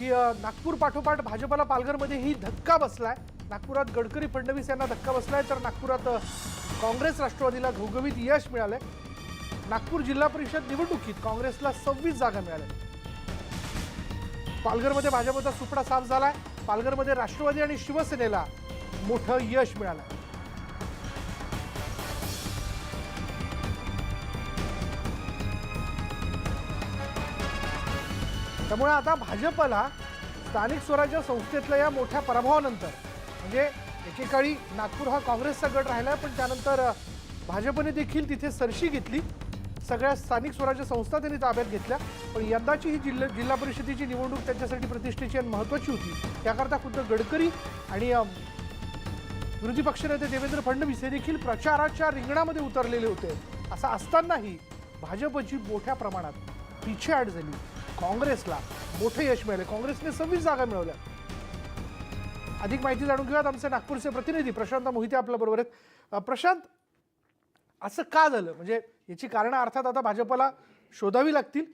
की नागपूर पाठोपाठ भाजपला पालघरमध्येही धक्का बसलाय. नागपुरात गडकरी फडणवीस यांना धक्का बसलाय तर नागपुरात काँग्रेस राष्ट्रवादीला घवघवीत यश मिळालंय. नागपूर जिल्हा परिषद निवडणुकीत काँग्रेसला सव्वीस जागा मिळाल्या. पालघरमध्ये भाजपचा सुपडा साफ झालाय. पालघरमध्ये राष्ट्रवादी आणि शिवसेनेला मोठं यश मिळालं त्यामुळे आता भाजपला स्थानिक स्वराज्य संस्थेतल्या या मोठ्या पराभवानंतर म्हणजे एकेकाळी नागपूर हा काँग्रेसचा गट राहिला पण त्यानंतर भाजपने देखील तिथे सरशी घेतली. सगळ्या स्थानिक स्वराज्य संस्था त्यांनी ताब्यात घेतल्या. पण यंदाची ही जिल्हा जिल्हा परिषदेची निवडणूक त्यांच्यासाठी प्रतिष्ठेची आणि महत्त्वाची होती. त्याकरता खुद्द गडकरी आणि विरोधी पक्षनेते देवेंद्र फडणवीस हे देखील प्रचाराच्या रिंगणामध्ये उतरलेले होते. असं असतानाही भाजपची मोठ्या प्रमाणात पिछेहाट झाली. काँग्रेसला. मोठे यश मिळाले. काँग्रेसने सव्वीस जागा मिळवल्या. अधिक माहिती जाणून घेऊयात. आमचे नागपूरचे प्रतिनिधी प्रशांत मोहिते आपल्या बरोबर आहेत प्रशांत असं का झालं? म्हणजे याची कारणं अर्थात आता भाजपला शोधावी लागतील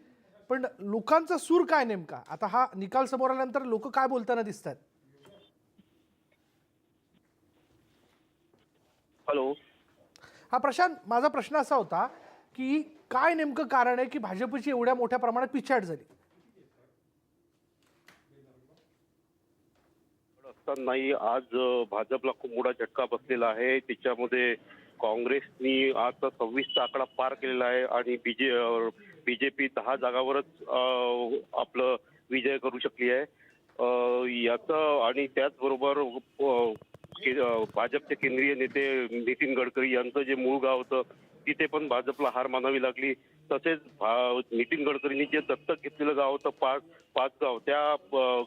पण लोकांचा सूर काय नेमका? आता हा निकाल समोर आल्यानंतर लोक काय बोलताना दिसत आहेत हॅलो. हा प्रशांत माझा प्रश्न असा होता की काय नेमकं कारण आहे की भाजपची एवढ्या मोठ्या प्रमाणात पिछाट झाली? नाही आज भाजपला खूप मोठा झटका बसलेला आहे. त्याच्यामध्ये काँग्रेसनी आता सव्वीसचा आकडा पार केलेला आहे आणि बीजे बीजेपी दहा जागावरच आपलं विजय करू शकली आहे. अ, याचं आणि त्याचबरोबर भाजपचे केंद्रीय नेते नितीन गडकरी यांचं जे मूळ गाव होतं तिथे पण भाजपला हार मानावी लागली. तसेच नितीन गडकरींनी जे दत्तक घेतलेलं गाव होतं पाच पाच गाव त्या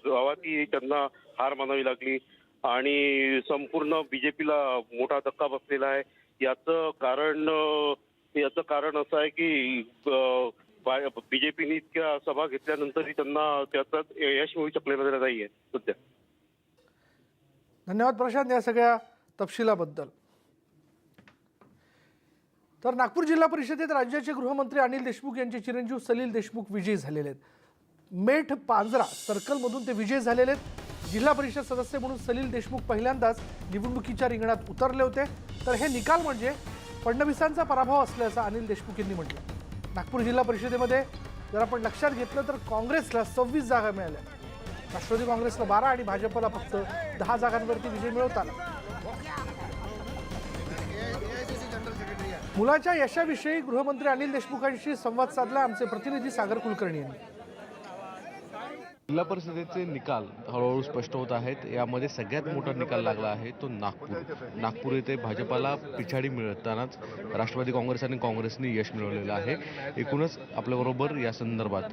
गावातही त्यांना हार मानावी लागली. आणि संपूर्ण बीजेपीला मोठा धक्का बसलेला आहे. याचं कारण याचं कारण असं आहे की बीजेपीने इतक्या सभा घेतल्यानंतरही त्यांना त्याचं यश मिळू शकलेलं नाहीये सध्या. धन्यवाद प्रशांत या सगळ्या तपशिलाबद्दल. तर नागपूर जिल्हा परिषदेत राज्याचे गृहमंत्री अनिल देशमुख यांचे चिरंजीव सलील देशमुख विजयी झालेले आहेत. मेठ पांजरा सर्कलमधून ते विजयी झालेले आहेत. जिल्हा परिषद सदस्य म्हणून सलील देशमुख पहिल्यांदाच निवडणुकीच्या रिंगणात उतरले होते. तर हे निकाल म्हणजे फडणवीसांचा पराभव असल्याचं अनिल देशमुख यांनी म्हटलं. नागपूर जिल्हा परिषदेमध्ये जर आपण लक्षात घेतलं तर काँग्रेसला सव्वीस जागा मिळाल्या. राष्ट्रवादी काँग्रेसला बारा आणि भाजपला फक्त दहा जागांवरती विजय मिळवता मुलाच्या यशाविषयी गृहमंत्री अनिल देशमुखांशी संवाद साधला. आमचे प्रतिनिधी सागर कुलकर्णी यांनी. जिल्हा परिषदेचे निकाल हळूहळू स्पष्ट होत आहेत. यामध्ये सगळ्यात मोठा निकाल लागला आहे तो नागपूर. नागपूर येथे भाजपाला पिछाडी मिळतानाच राष्ट्रवादी काँग्रेस आणि काँग्रेसने यश मिळवलेलं आहे. एकूणच आपल्याबरोबर या संदर्भात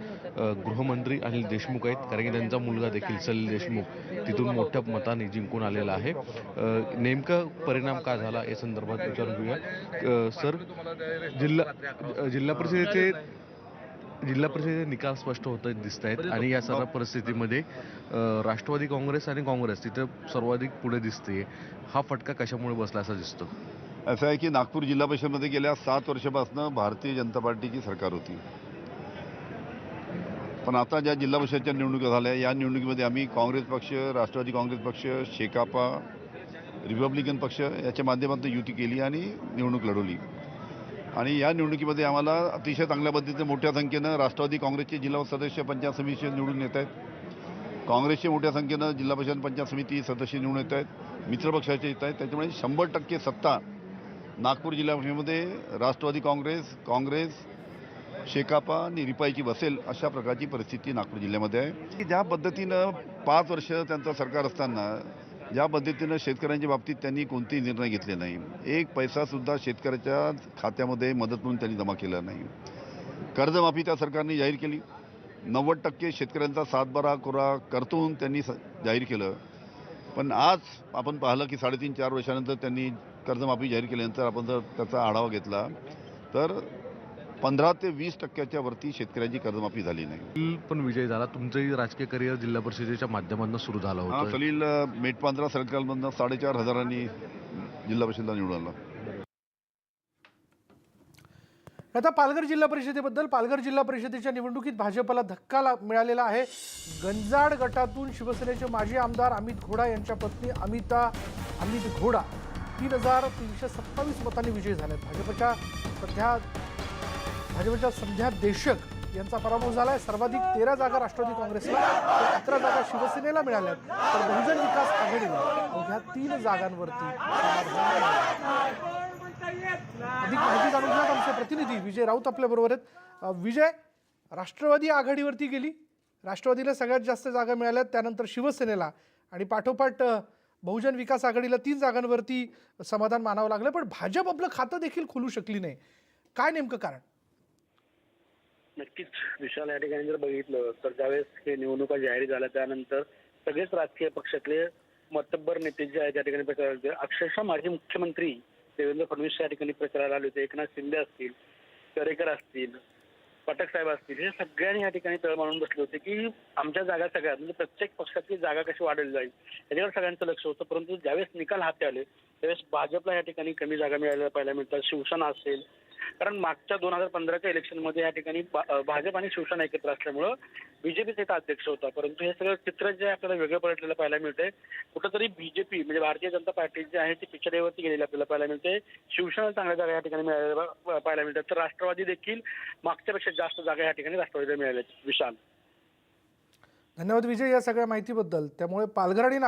गृहमंत्री अनिल देशमुख आहेत. कारण की त्यांचा मुलगा देखील सलील देशमुख तिथून मोठ्या मताने जिंकून आलेला आहे. नेमकं नेमका परिणाम काय झाला या संदर्भात विचारून घेऊया. सर जिल्हा जिल्हा परिषदेचे जिल्हा परिषदेचे निकाल स्पष्ट होत दिसत आहेत आणि या सर्व परिस्थितीमध्ये राष्ट्रवादी काँग्रेस आणि काँग्रेस तिथं सर्वाधिक पुढे दिसते हा फटका कशामुळे बसला असा दिसतो? असं आहे की नागपूर जिल्हा परिषदमध्ये गेल्या सात वर्षापासून भारतीय जनता पार्टीची सरकार होती. पण आता ज्या जिल्हा परिषदच्या निवडणुका झाल्या या निवडणुकीमध्ये आम्ही काँग्रेस पक्ष राष्ट्रवादी काँग्रेस पक्ष शेकापा रिपब्लिकन पक्ष याच्या माध्यमातून युती केली आणि निवडणूक लढवली. आणि या निवडणुकीमध्ये आम्हाला अतिशय चांगल्या पद्धतीने मोठ्या संख्येनं राष्ट्रवादी काँग्रेसचे जिल्हा सदस्य पंचायत समितीचे निवडून येत आहेत. काँग्रेसचे मोठ्या संख्येनं जिल्हा परिषद पंचायत समिती सदस्य निवडून येत आहेत. मित्रपक्षाचे येत आहेत. त्याच्यामुळे शंभर टक्के सत्ता नागपूर जिल्हा परिषदेमध्ये राष्ट्रवादी काँग्रेस काँग्रेस शेकापा आणि रिपाईची बसेल अशा प्रकारची परिस्थिती नागपूर जिल्ह्यामध्ये आहे. की ज्या पद्धतीनं पाच वर्ष त्यांचं सरकार असताना ज्या पद्धतीनं शेतकऱ्यांच्या बाबतीत त्यांनी कोणतेही निर्णय घेतले नाही. एक पैसासुद्धा शेतकऱ्याच्या खात्यामध्ये मदत म्हणून त्यांनी जमा केला नाही. कर्जमाफी त्या सरकारने जाहीर केली. नव्वद टक्के शेतकऱ्यांचा सातबारा कोरा करतून त्यांनी स जाहीर केलं. पण आज आपण पाहिलं की साडेतीन चार वर्षानंतर त्यांनी कर्जमाफी जाहीर केल्यानंतर आपण जर त्याचा आढावा घेतला तर पंधरा ते वीस टक्क्याच्या वरती शेतकऱ्यांची कर्जमाफी झाली नाही. सलील पण विजय झाला. तुमचंही राजकीय करिअर जिल्हा परिषदेच्या माध्यमातून सुरू झालं हा होतं. सलील मेटपांजरा सर्कलमधनं साडेचार हजारांनी जिल्हा परिषदला निवडून आला आता पालघर जिल्हा परिषदेबद्दल पालघर जिल्हा परिषदेच्या निवडणुकीत भाजपला धक्का मिळालेला आहे. गंजाड गटातून शिवसेनेचे माजी आमदार अमित घोडा यांच्या पत्नी अमिता अमित घोडा तीन हजार तीनशे सत्तावीस मतांनी विजयी झालेत भाजपच्या सध्या भाजपच्या संध्या देशक यांचा पराभव झालाय. सर्वाधिक तेरा जागा राष्ट्रवादी काँग्रेसला तर अकरा जागा शिवसेनेला मिळाल्या तर बहुजन विकास आघाडीला अवघ्या तीन जागांवरती अधिक माहिती जाणून घेण्यात आमचे प्रतिनिधी विजय राऊत आपल्या बरोबर आहेत विजय राष्ट्रवादी आघाडीवरती गेली. राष्ट्रवादीला सगळ्यात जास्त जागा मिळाल्यात. त्यानंतर शिवसेनेला आणि पाठोपाठ बहुजन विकास आघाडीला तीन जागांवरती समाधान मानावं लागलं. पण भाजप आपलं खातं देखील खोलू शकली नाही. काय नेमकं कारण? नक्कीच विशाल या ठिकाणी जर बघितलं तर ज्यावेळेस हे निवडणुका जाहीर झाल्या त्यानंतर सगळेच राजकीय पक्षातले मतब्बर नेते जे आहेत त्या ठिकाणी प्रचार होते. अक्षरशः माजी मुख्यमंत्री देवेंद्र फडणवीस या ठिकाणी प्रचाराला आले होते. एकनाथ शिंदे असतील दरेकर असतील पाठक साहेब असतील हे सगळ्यांनी या ठिकाणी तळ मारून बसले होते की आमच्या जागा सगळ्यात म्हणजे प्रत्येक पक्षातली जागा कशी वाढवली जाईल याच्यावर सगळ्यांचं लक्ष होतं. परंतु ज्यावेळेस निकाल हाती आले त्यावेळेस भाजपला या ठिकाणी कमी जागा मिळायला पाहायला मिळतात. शिवसेना असेल कारण मागच्या दोन हजार पंधराच्या इलेक्शनमध्ये या ठिकाणी भाजप आणि शिवसेना एकत्र असल्यामुळं बीजेपीचा इथं अध्यक्ष होता. परंतु हे सगळं चित्र जे आपल्याला वेगळं पडलेलं पाहायला मिळतंय कुठंतरी बीजेपी म्हणजे भारतीय जनता पार्टी जी आहे ती पिछडेवरती गेलेली आपल्याला पाहायला मिळते शिवसेना चांगल्या जागा या ठिकाणी पाहायला मिळतात तर राष्ट्रवादी देखील मागच्यापेक्षा जास्त जागा या ठिकाणी राष्ट्रवादीला मिळाल्या विशाल. धन्यवाद विजय या सगळ्या माहितीबद्दल. त्यामुळे पालघर आणि